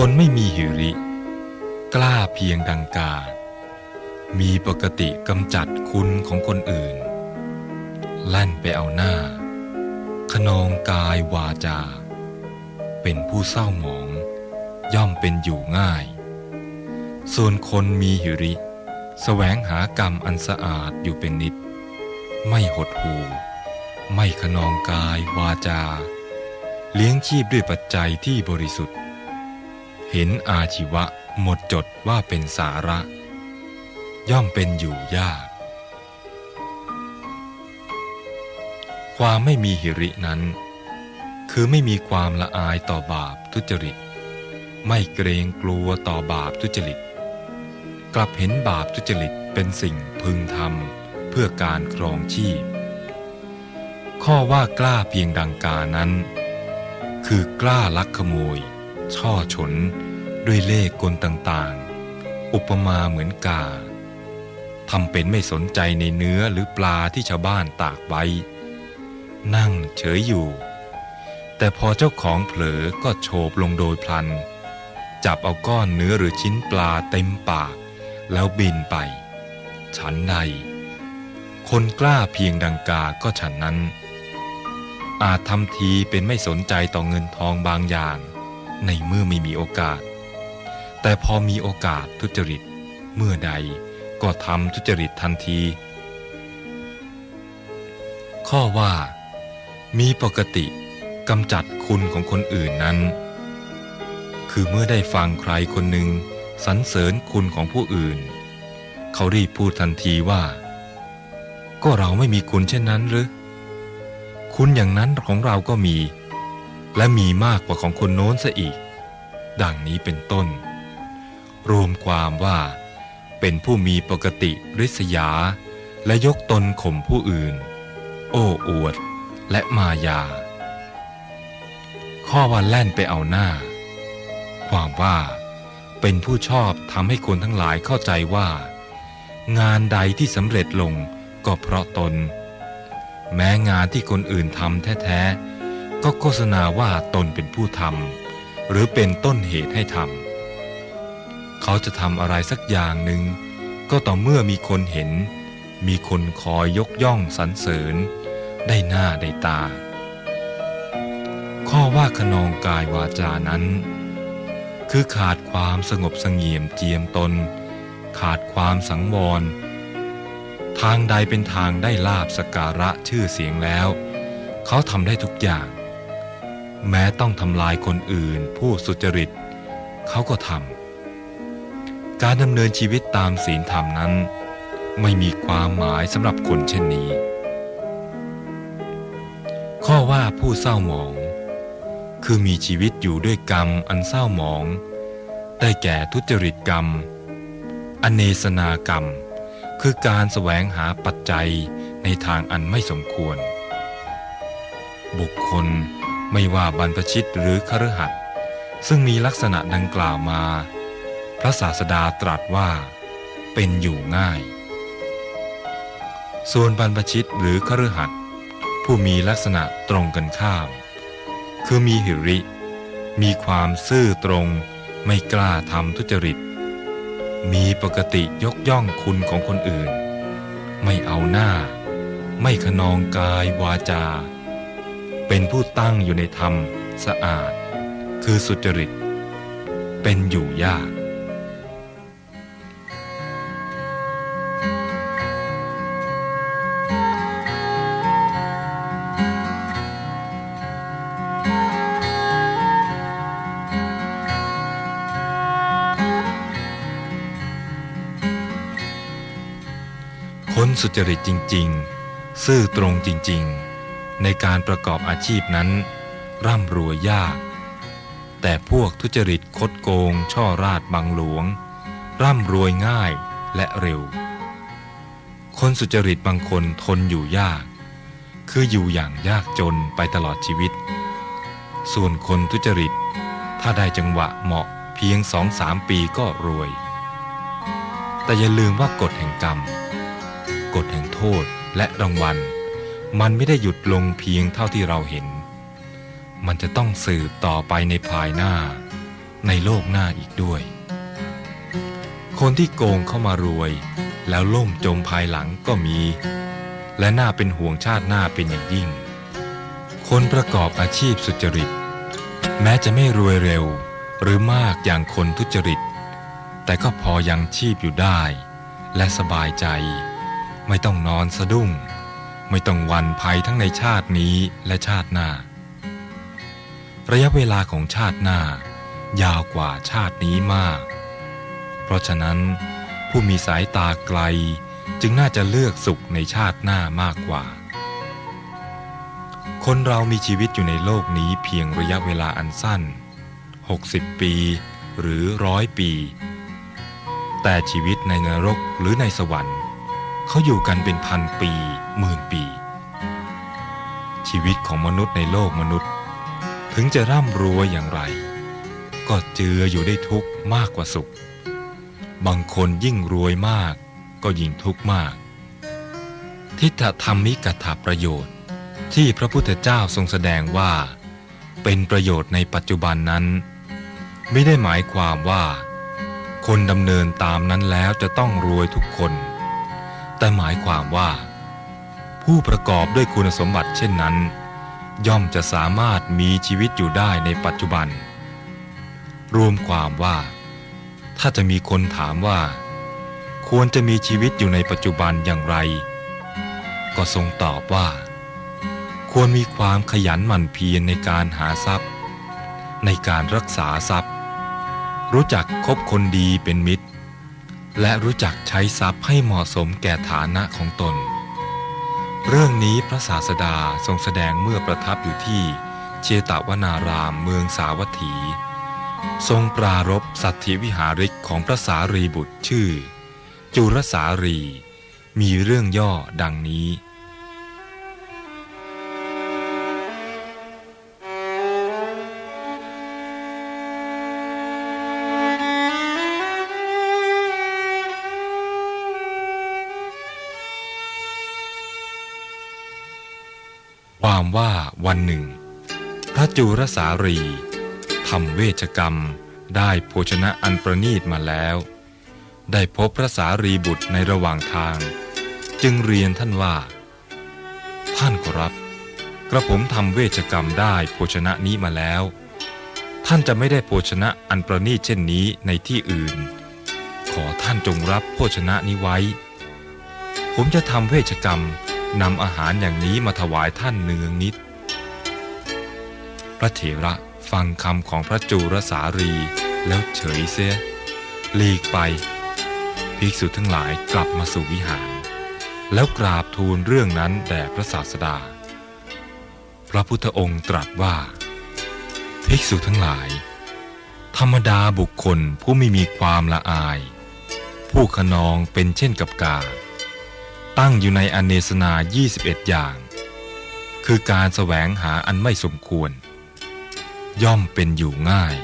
คนไม่มีหิริ กล้าเพียงดังกา มีปกติกำจัดคุณของคนอื่น ลั่นไปเอาหน้า ขนองกายวาจา เป็นผู้เศร้าหมอง ย่อมเป็นอยู่ง่าย ส่วนคนมีหิริแสวงหากรรมอันสะอาดอยู่เป็นนิด ไม่หดหูไม่ขนองกายวาจา เลี้ยงชีพด้วยปัจจัยที่บริสุทธิ์ เห็นอาชีวะหมดจดว่าเป็นสาระ ย่อมเป็นอยู่ยาก ความไม่มีหิรินั้น คือไม่มีความละอายต่อบาปทุจริต ไม่เกรงกลัวต่อบาปทุจริต กลับเห็นบาปทุจริตเป็นสิ่งพึงทำเพื่อการครองชีพ ข้อว่ากล้าเพียงดังกานั้น คือกล้าลักขโมย ช่อฉน ด้วยเล่กลต่างๆ อุปมาเหมือนกาทำเป็นไม่สนใจในเนื้อหรือปลาที่ชาวบ้านตากไว้ นั่งเฉยอยู่ แต่พอเจ้าของเผลอก็โฉบลงโดยพลัน จับเอาก้อนเนื้อหรือชิ้นปลาเต็มปาก แล้วบินไป ฉันใดคนกล้าเพียงดังกาก็ฉันนั้น อาจทำทีเป็นไม่สนใจต่อเงินทองบางอย่าง ในเมื่อไม่มีโอกาส แต่พอมีโอกาสทุจริต เมื่อใดก็ทำทุจริตทันที ข้อว่า มีปกติกำจัดคุณของคนอื่นนั้น คือเมื่อได้ฟังใครคนหนึ่งสรรเสริญคุณของผู้อื่น เขารีบพูดทันทีว่า ก็เราไม่มีคุณเช่นนั้นหรือ คุณอย่างนั้นของเราก็มี และมีมากกว่าของคนโน้นซะอีก ดังนี้เป็นต้น รวมความว่าเป็นผู้มีปกติริษยา และยกตนข่มผู้อื่น โอ้อวดและมายา ข้อว่าแล่นไปเอาหน้า ความว่าเป็นผู้ชอบทำให้คนทั้งหลายเข้าใจว่า งานใดที่สำเร็จลงก็เพราะตน แม้งานที่คนอื่นทำแท้ๆ ก็โฆษณาว่าตนเป็นผู้ทำหรือเป็นต้นเหตุให้ทำเขาจะทำอะไรสักอย่างหนึ่งก็ต่อเมื่อมีคนเห็น มีคนคอยยกย่องสรรเสริญ ได้หน้าได้ตา ข้อว่าขนองกายวาจานั้น คือขาดความสงบสงี่ยมเจียมตน ขาดความสังวร ทางใดเป็นทางได้ลาบสการะชื่อเสียงแล้ว เขาทำได้ทุกอย่าง แม้ต้องทำลายคนอื่น ผู้สุจริต เขาก็ทำการดำเนินชีวิตตามศีลธรรมนั้น ไม่มีความหมายสำหรับคนเช่นนี้ ข้อว่าผู้เศร้าหมอง คือมีชีวิตอยู่ด้วยกรรมอันเศร้าหมอง ได้แก่ทุจริตกรรม อเนสนากรรม คือการแสวงหาปัจจัยในทางอันไม่สมควร บุคคล ไม่ว่าบรรพชิตหรือคฤหัสถ์ซึ่งมีลักษณะดังกล่าวมา พระศาสดาตรัสว่า เป็นอยู่ง่าย ส่วนบรรพชิตหรือคฤหัสถ์ผู้มีลักษณะตรงกันข้าม คือมีหิริ มีความซื่อตรงไม่กล้าทำทุจริต มีปกติยกย่องคุณของคนอื่น ไม่เอาหน้า ไม่ขนองกายวาจา เป็นผู้ตั้งอยู่ในธรรมสะอาด คือสุจริต เป็นอยู่ยาก คนสุจริตจริง ๆ ซื่อตรงจริง ๆ ในการประกอบอาชีพนั้น ร่ำรวยยาก แต่พวกทุจริตคดโกง ช่อราดบังหลวง ร่ำรวยง่ายและเร็ว คนสุจริตบางคนทนอยู่ยาก คืออยู่อย่างยากจนไปตลอดชีวิต ส่วนคนทุจริต ถ้าได้จังหวะเหมาะเพียงสองสามปีก็รวย แต่อย่าลืมว่ากฎแห่งกรรม กฎแห่งโทษและรางวัล มันไม่ได้หยุดลงเพียงเท่าที่เราเห็น มันจะต้องสืบต่อไปในภายหน้า ในโลกหน้าอีกด้วย คนที่โกงเข้ามารวย แล้วล่มจมภายหลังก็มี และน่าเป็นห่วงชาติหน้าเป็นอย่างยิ่ง คนประกอบอาชีพสุจริต แม้จะไม่รวยเร็วหรือมากอย่างคนทุจริต แต่ก็พอยังชีพอยู่ได้ และสบายใจ ไม่ต้องนอนสะดุ้ง ไม่ต้องวันภัยทั้งในชาตินี้และชาติหน้า ระยะเวลาของชาติหน้า ยาวกว่าชาตินี้มาก เพราะฉะนั้น ผู้มีสายตาไกลจึงน่าจะเลือกสุขในชาติหน้ามากกว่า คนเรามีชีวิตอยู่ในโลกนี้เพียงระยะเวลาอันสั้น 60 ปีหรือร้อยปี แต่ชีวิตในนรกหรือในสวรรค์ เขาอยู่กันเป็นพันปีหมื่นปี ชีวิตของมนุษย์ในโลกมนุษย์ ถึงจะร่ำรวยอย่างไร ก็เจืออยู่ได้ทุกข์มากกว่าสุข บางคนยิ่งรวยมาก ก็ยิ่งทุกข์มาก ทิฏฐธรรมิกถาประโยชน์ ที่พระพุทธเจ้าทรงแสดงว่า เป็นประโยชน์ในปัจจุบันนั้น ไม่ได้หมายความว่า คนดำเนินตามนั้นแล้วจะต้องรวยทุกคน แต่หมายความว่า ผู้ประกอบด้วยคุณสมบัติเช่นนั้น ย่อมจะสามารถมีชีวิตอยู่ได้ในปัจจุบัน รวมความว่า ถ้าจะมีคนถามว่า ควรจะมีชีวิตอยู่ในปัจจุบันอย่างไร ก็ทรงตอบว่า ควรมีความขยันหมั่นเพียรในการหาทรัพย์ ในการรักษาทรัพย์ รู้จักคบคนดีเป็นมิตร และรู้จักใช้ทรัพย์ให้เหมาะสมแก่ฐานะของตน เรื่องนี้พระศาสดาทรงแสดงเมื่อประทับอยู่ที่เชตวนารามเมืองสาวัตถี ทรงปรารบสัตธิวิหาริกของพระสารีบุตรชื่อ จุรสารี มีเรื่องย่อดังนี้ ความว่าวันหนึ่ง พระจุรสารีทำเวชกรรมได้โภชนะอันประณีตมาแล้ว ได้พบพระสารีบุตรในระหว่างทาง จึงเรียนท่านว่า ท่านขอรับ กระผมทำเวชกรรมได้โภชนะนี้มาแล้ว ท่านจะไม่ได้โภชนะอันประณีตเช่นนี้ในที่อื่น ขอท่านจงรับโภชนะนี้ไว้ ผมจะทำเวชกรรม นำอาหารอย่างนี้มาถวายท่านเนืองนิด พระเถระฟังคำของพระจูรสารีแล้วเฉยเสียหลีกไป ภิกษุทั้งหลายกลับมาสู่วิหาร แล้วกราบทูลเรื่องนั้นแด่พระศาสดา พระพุทธองค์ตรัสว่า ภิกษุทั้งหลาย ธรรมดาบุคคลผู้ไม่มีความละอาย ผู้ขนองเป็นเช่นกับกา ตั้งอยู่ในอเนสนา 21 อย่าง คือการแสวงหาอันไม่สมควร ย่อมเป็นอยู่ง่าย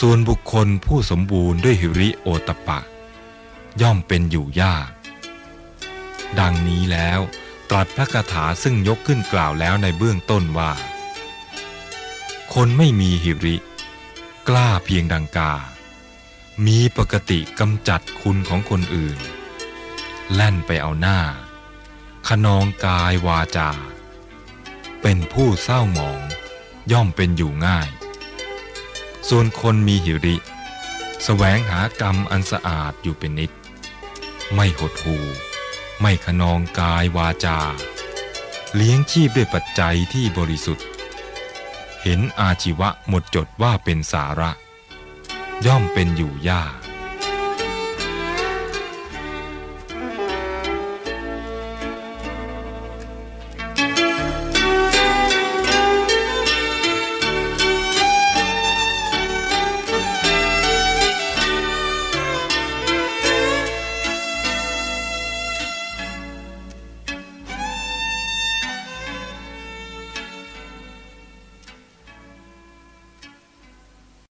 ส่วนบุคคลผู้สมบูรณ์ด้วยหิริโอตปปะ ย่อมเป็นอยู่ยาก ดังนี้แล้วตรัสพระคาถาซึ่งยกขึ้นกล่าวแล้วในเบื้องต้นว่า คนไม่มีหิริ กล้าเพียงดังกา มีปกติกำจัดคุณของคนอื่น แล่นไปเอาหน้า ขนองกายวาจา เป็นผู้เศร้าหมอง ย่อมเป็นอยู่ง่าย ส่วนคนมีหิริแสวงหากรรมอันสะอาดอยู่เป็นนิด ไม่หดหูไม่ขนองกายวาจา เลี้ยงชีพด้วยปัจจัยที่บริสุทธิ์ เห็นอาชีวะหมดจดว่าเป็นสาระ ย่อมเป็นอยู่ยาก